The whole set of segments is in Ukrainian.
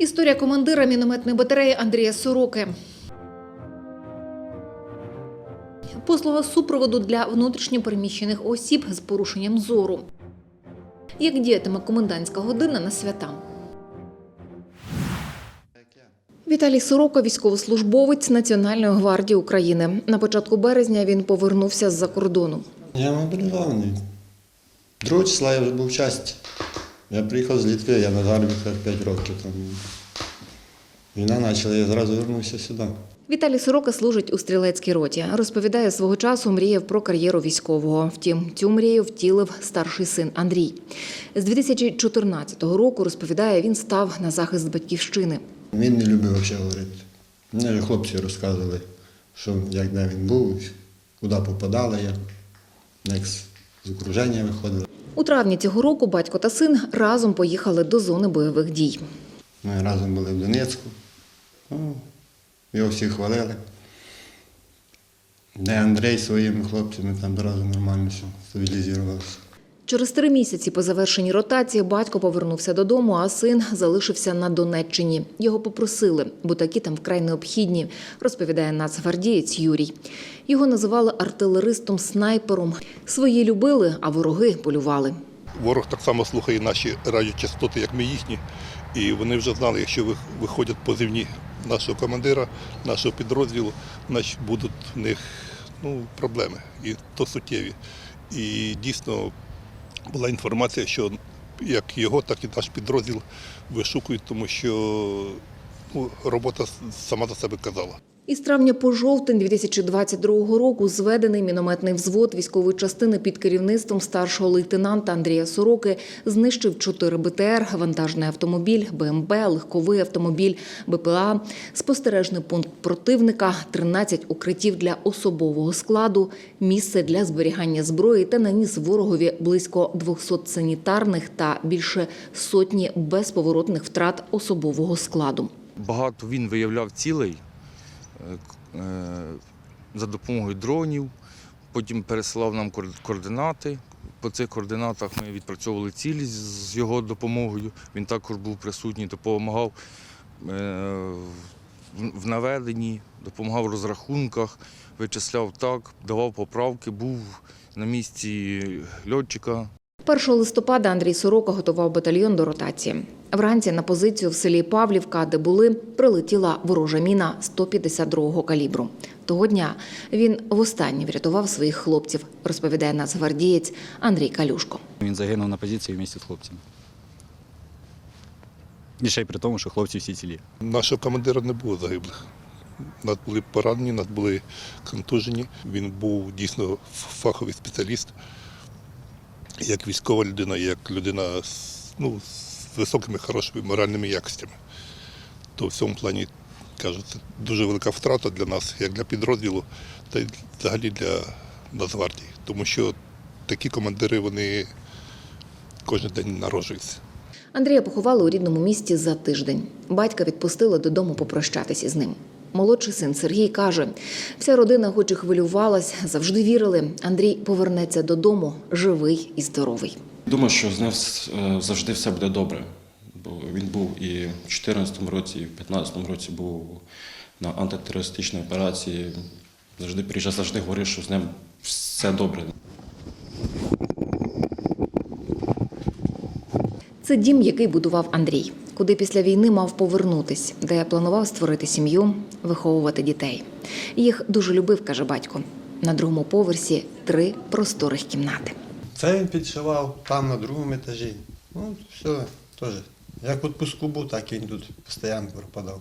Історія командира мінометної батареї Андрія Сороки. Послуга супроводу для внутрішньопереміщених осіб з порушенням зору. Як діятиме комендантська година на свята? Віталій Сорока, військовослужбовець Національної гвардії України. На початку березня він повернувся з-за кордону. Я мобілізований. 2 числа я вже був в часті. Я приїхав з Літви, я на заробітках 5 років. Там. Війна почала, я зразу вернувся сюди. Віталій Сорока служить у стрілецькій роті. Розповідає, свого часу мріяв про кар'єру військового. Втім, цю мрію втілив старший син Андрій. З 2014 року розповідає, він став на захист батьківщини. Він не любив взагалі говорити. Мені вже хлопці розказували, що як де він був, куди попадали я, як з окруження виходили. У травні цього року батько та син разом поїхали до зони бойових дій. Ми разом були в Донецьку. Ну, його всі хвалили. Де Андрій зі своїми хлопцями там одразу нормально все стабілізувалося. Через три місяці по завершенні ротації батько повернувся додому, а син залишився на Донеччині. Його попросили, бо такі там вкрай необхідні, розповідає нацгвардієць Юрій. Його називали артилеристом-снайпером. Свої любили, а вороги полювали. Ворог так само слухає наші радіочастоти, як ми їхні. І вони вже знали, якщо ви- виходять позивні нашого командира, нашого підрозділу, значить будуть в них ну, проблеми. І то суттєві. І дійсно була інформація, що як його, так і наш підрозділ вишукують, тому що ну, робота сама за себе казала. Із травня по жовтень 2022 року зведений мінометний взвод військової частини під керівництвом старшого лейтенанта Андрія Сороки знищив 4 БТР, вантажний автомобіль, БМБ, легковий автомобіль, БПА, спостережний пункт противника, 13 укриттів для особового складу, місце для зберігання зброї та наніс ворогові близько 200 санітарних та більше сотні безповоротних втрат особового складу. Багато він виявляв е, за допомогою дронів, потім пересилав нам координати. По цих координатах ми відпрацьовували цілі з- його допомогою. Він також був присутній, допомагав е, в наведенні, допомагав в розрахунках, вичисляв так, давав поправки, був на місці льотчика, 1 листопада Андрій Сорока готував батальйон до ротації. Вранці на позицію в селі Павлівка, де були, прилетіла ворожа міна 152-го калібру. Того дня він востаннє врятував своїх хлопців, розповідає нацгвардієць Андрій Калюшко. Він загинув на позиції в місті з хлопцями. І ще й при тому, що хлопці всі цілі. Нашого командира не було загиблих. Нас були поранені, нас були контужені. Він був дійсно фаховий спеціаліст, як військова людина, як людина з, ну, з високими хорошими моральними якостями. То в цьому плані кажу, це дуже велика втрата для нас, як для підрозділу, та й взагалі для Нацгвардії. Тому що такі командири вони кожен день народжуються. Андрія поховали у рідному місті за тиждень. Батька відпустили додому попрощатися з ним. Молодший син Сергій каже, вся родина, хоч і хвилювалась, завжди вірили. Андрій повернеться додому живий і здоровий. Думаю, що з ним е, завжди все буде добре. Бо він був і в 2014 році, і в 2015 році був на антитерористичній операції. Завжди приїжджав, завжди говорив, що з ним все добре. Це дім, який будував Андрій, куди після війни мав повернутись, де планував створити сім'ю, виховувати дітей. Їх дуже любив, каже батько. На другому поверсі три просторих кімнати. Це він підшивав там на другому етажі. Ну, все, теж. Як в відпуску був, так і він тут постійно пропадав.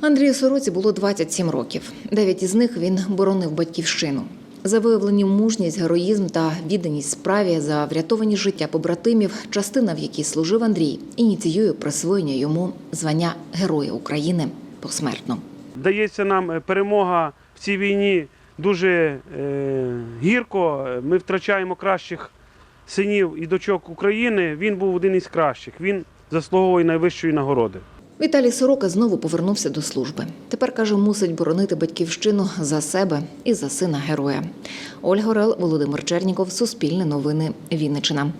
Андрію Сороці було 27 років. Дев'ять із них він боронив батьківщину. За виявлені мужність, героїзм та відданість справі за врятовані життя побратимів, частина, в якій служив Андрій, ініціює присвоєння йому звання Героя України посмертно. Дається нам е, перемога в цій війні дуже е, гірко. Ми втрачаємо кращих синів і дочок України, він був один із кращих. Він заслуговує найвищої нагороди. Віталій Сорока знову повернувся до служби. Тепер каже, мусить боронити батьківщину за себе і за сина героя. Ольга Орел, Володимир Черніков, Суспільне новини, Вінничина.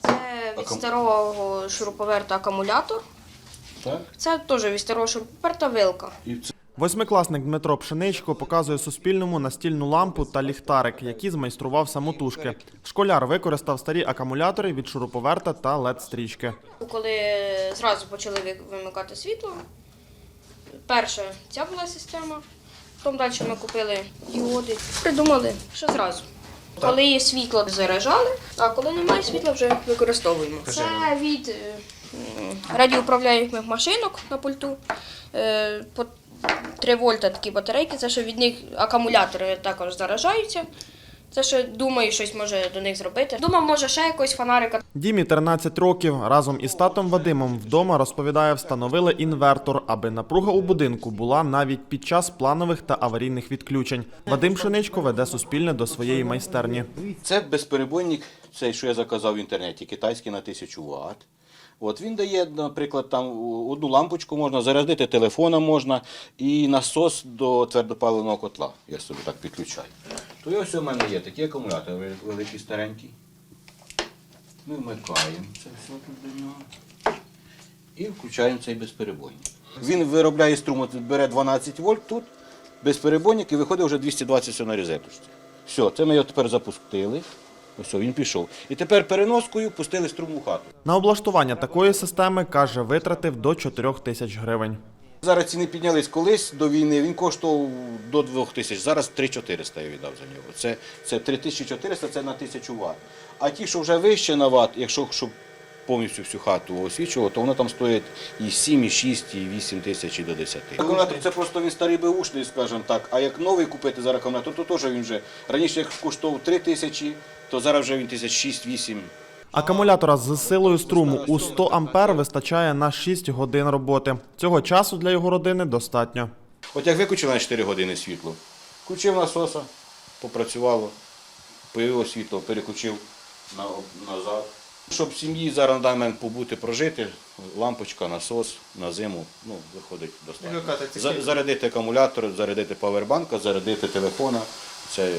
Це від старого шуруповерта акумулятор. Так. Це теж старого вилка. Восьмикласник Дмитро Пшеничко показує Суспільному настільну лампу та ліхтарик, які змайстрував самотужки. Школяр використав старі акумулятори від шуруповерта та LED-стрічки. Коли зразу почали вимикати світло, перша ця була система, потім далі ми купили діоди. Придумали, що зразу. Коли є світло, заряджали, а коли немає світла, вже використовуємо. Це від е, радіоуправляємих машинок на пульту. Е, По 3 вольта такі батарейки, це що від них акумулятори також заражаються. Це що думаю, щось може до них зробити. Думав, може ще якось фонарика Дімі 13 років. Разом із татом Вадимом вдома розповідає, встановили інвертор, аби напруга у будинку була навіть під час планових та аварійних відключень. Вадим Пшеничко веде суспільне до своєї майстерні. Це безперебойник, цей, що я заказав в інтернеті, китайський на 1000 Вт. От він дає, наприклад, там одну лампочку можна зарядити, телефона можна і насос до твердопаливного котла. Я собі так підключаю. То і ось у мене є такі акумулятори великі, старенькі. Ми вмикаємо це все тут до нього. І включаємо цей безперебойник. Він виробляє струм, бере 12 вольт тут, безперебойник і виходить вже 220 на розеточці. Все, це ми його тепер запустили. Ось він пішов. І тепер переноскою пустили струм у хату. На облаштування такої системи каже, витратив до 4 тисяч гривень. Зараз ціни піднялись колись до війни. Він коштував до 2 тисяч. Зараз 3400 я віддав за нього. Це, це 3400 це на тисячу ват. А ті, що вже вище на ват, якщо щоб повністю всю хату освічувало, то воно там стоїть і 7, і 6, і 8 тисяч, і до 10. Акумулятор це просто він старий беушний, скажімо так. А як новий купити зараз акумулятор, то теж він вже раніше як коштував 3 тисячі, то зараз вже він тисяч 6-8. Акумулятора з силою струму у 100 ампер вистачає на 6 годин роботи. Цього часу для його родини достатньо. От як виключив на 4 години світло, включив насоса, попрацювало, появилось світло, переключив назад. Щоб в сім'ї зараз на даний момент побути, прожити, лампочка, насос на зиму, ну, виходить достатньо. Зарядити акумулятор, зарядити павербанка, зарядити телефона, це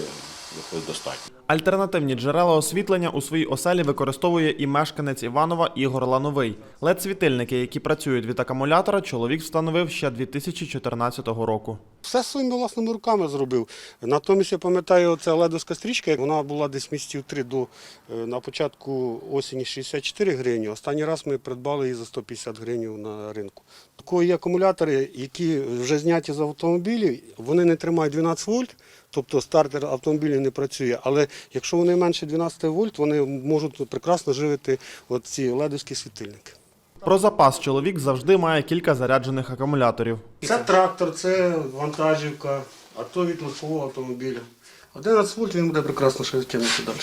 виходить достатньо. Альтернативні джерела освітлення у своїй оселі використовує і мешканець Іванова Ігор Лановий. LED-світильники, які працюють від акумулятора, чоловік встановив ще 2014 року. Все своїми власними руками зробив. Натомість я пам'ятаю, ця ледовська стрічка, вона була десь місяців три до е, на початку осені 64 гривні. Останній раз ми придбали її за 150 гривень на ринку. Такої акумулятори, які вже зняті з автомобілів, вони не тримають 12 вольт, тобто стартер автомобілів не працює. Але якщо вони менше 12 вольт, вони можуть прекрасно живити ці ледовські світильники. Про запас чоловік завжди має кілька заряджених акумуляторів. Це трактор, це вантажівка, а то від легкового автомобіля. 11 вольт він буде прекрасно ще тягнути далі.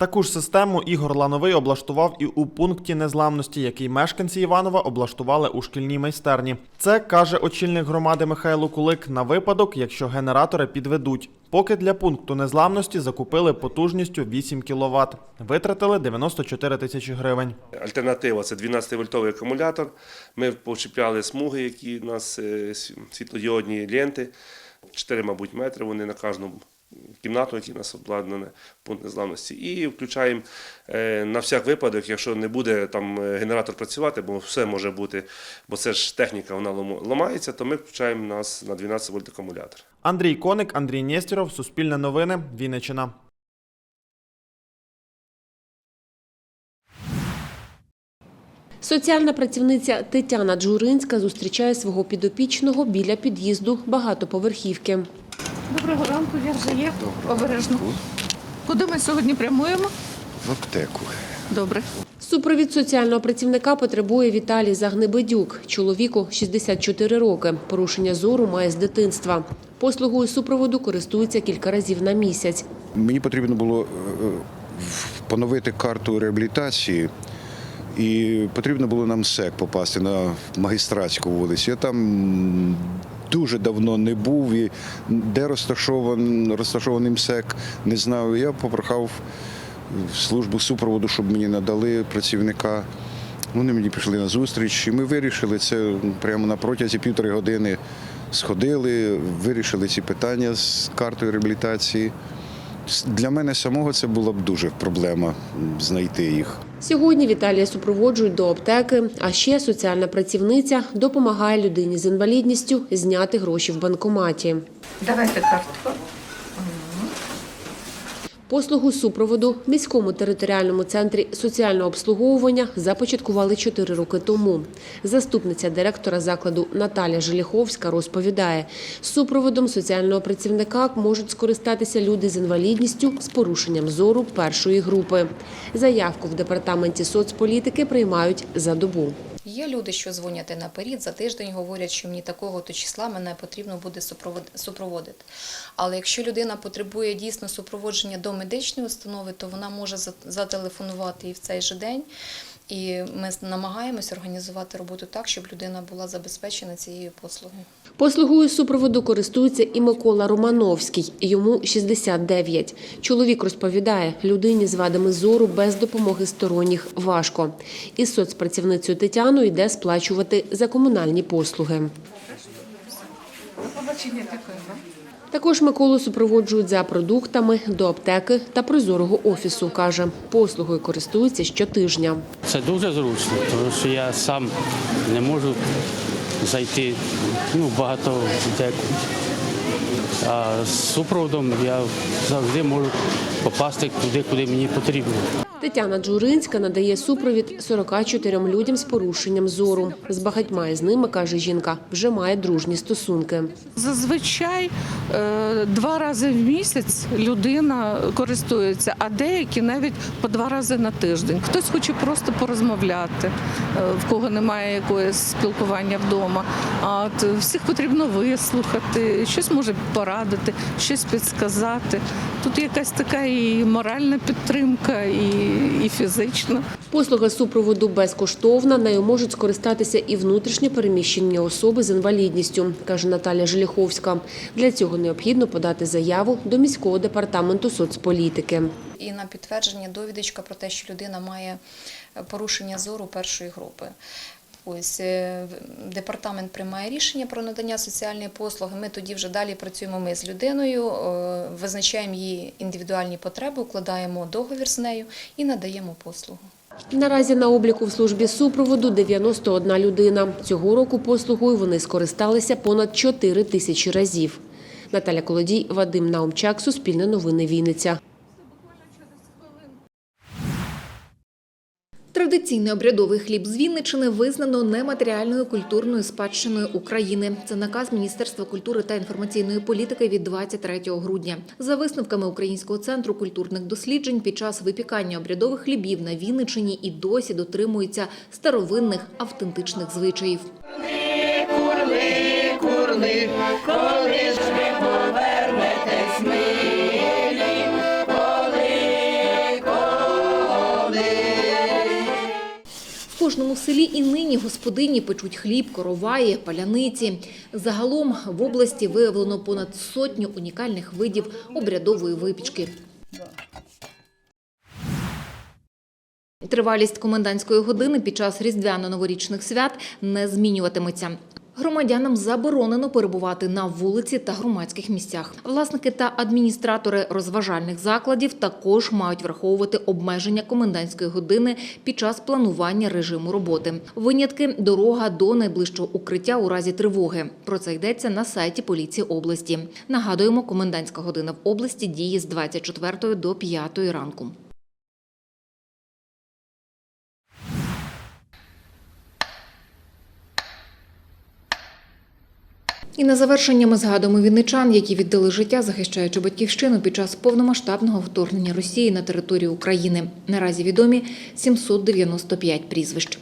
Таку ж систему Ігор Лановий облаштував і у пункті незламності, який мешканці Іванова облаштували у шкільній майстерні. Це каже очільник громади Михайло Кулик на випадок, якщо генератори підведуть. Поки для пункту незламності закупили потужністю 8 кВт. Витратили 94 тисячі гривень. Альтернатива це 12-вольтовий акумулятор. Ми почіпляли смуги, які у нас е, світлодіодні ленти. 4, мабуть, метри. Вони на кожну кімнату, які у нас обладнане, пункт незламності. І включаємо е, на всяк випадок, якщо не буде там е, генератор працювати, бо все може бути, бо це ж техніка, вона ламається, то ми включаємо нас на 12 вольт акумулятор. Андрій Коник, Андрій Нєстєров, Суспільне новини, Вінниччина. Соціальна працівниця Тетяна Джуринська зустрічає свого підопічного біля під'їзду багатоповерхівки. Доброго ранку, я вже є. Обережно. Куди ми сьогодні прямуємо? В аптеку. Добре. Супровід соціального працівника потребує Віталій Загнебедюк. Чоловіку 64 роки. Порушення зору має з дитинства. Послугою супроводу користується кілька разів на місяць. Мені потрібно було е, поновити карту реабілітації, і потрібно було нам СЕК попасти на магістратську вулицю. Я там дуже давно не був і де розташований, розташований МСЕК, не знав. Я попрохав службу супроводу, щоб мені надали працівника. Вони мені пішли на зустріч, і ми вирішили це прямо на протязі півтори години. Сходили, вирішили ці питання з картою реабілітації. Для мене самого це була б дуже проблема знайти їх. Сьогодні Віталія супроводжують до аптеки, а ще соціальна працівниця допомагає людині з інвалідністю зняти гроші в банкоматі. Давайте картку. Послугу супроводу в міському територіальному центрі соціального обслуговування започаткували 4 роки тому. Заступниця директора закладу Наталя Желіховська розповідає, супроводом соціального працівника можуть скористатися люди з інвалідністю з порушенням зору першої групи. Заявку в департаменті соцполітики приймають за добу. Є люди, що дзвонять наперед, за тиждень говорять, що мені такого то числа мене потрібно буде супровод- супроводити. Але якщо людина потребує дійсно супроводження до медичної установи, то вона може за- зателефонувати і в цей же день. І ми намагаємось організувати роботу так, щоб людина була забезпечена цією послугою. Послугою супроводу користується і Микола Романовський. Йому 69. Чоловік розповідає, людині з вадами зору без допомоги сторонніх важко. Із соцпрацівницею Тетяною йде сплачувати за комунальні послуги. Побачення дякуємо. Також Миколу супроводжують за продуктами до аптеки та прозорого офісу. каже, послугою користуються щотижня. Це дуже зручно, тому що я сам не можу зайти ну, багато аптеку. А з супроводом я завжди можу попасти туди, куди мені потрібно. Тетяна Джуринська надає супровід 44 людям з порушенням зору. З багатьма із ними, каже жінка, вже має дружні стосунки. Зазвичай е, два рази в місяць людина користується, а деякі навіть по два рази на тиждень. Хтось хоче просто порозмовляти, е, в кого немає якогось спілкування вдома. А от всіх потрібно вислухати, щось може порадити, щось підсказати. Тут якась така і моральна підтримка, і, і фізична. Послуга супроводу безкоштовна. Нею можуть скористатися і внутрішньо переміщені особи з інвалідністю, каже Наталя Желіховська. Для цього необхідно подати заяву до міського департаменту соцполітики. І на підтвердження довідочка про те, що людина має порушення зору першої групи. Ось е, департамент приймає рішення про надання соціальної послуги. Ми тоді вже далі працюємо ми з людиною, е, визначаємо її індивідуальні потреби, укладаємо договір з нею і надаємо послугу. Наразі на обліку в службі супроводу 91 людина. Цього року послугою вони скористалися понад 4 тисячі разів. Наталя Колодій, Вадим Наумчак, Суспільне новини Вінниця. Традиційний обрядовий хліб з Вінничини визнано нематеріальною культурною спадщиною України. Це наказ Міністерства культури та інформаційної політики від 23 грудня. За висновками Українського центру культурних досліджень, під час випікання обрядових хлібів на Вінничині і досі дотримуються старовинних автентичних звичаїв. В кожному селі і нині господині печуть хліб, короваї, паляниці. Загалом в області виявлено понад сотню унікальних видів обрядової випічки. Тривалість комендантської години під час різдвяно-новорічних свят не змінюватиметься. Громадянам заборонено перебувати на вулиці та громадських місцях. Власники та адміністратори розважальних закладів також мають враховувати обмеження комендантської години під час планування режиму роботи. Винятки дорога до найближчого укриття у разі тривоги. Про це йдеться на сайті поліції області. Нагадуємо, комендантська година в області діє з 24 до 5 ранку. І на завершення ми згадуємо вінничан, які віддали життя, захищаючи батьківщину під час повномасштабного вторгнення Росії на територію України. Наразі відомі 795 прізвищ.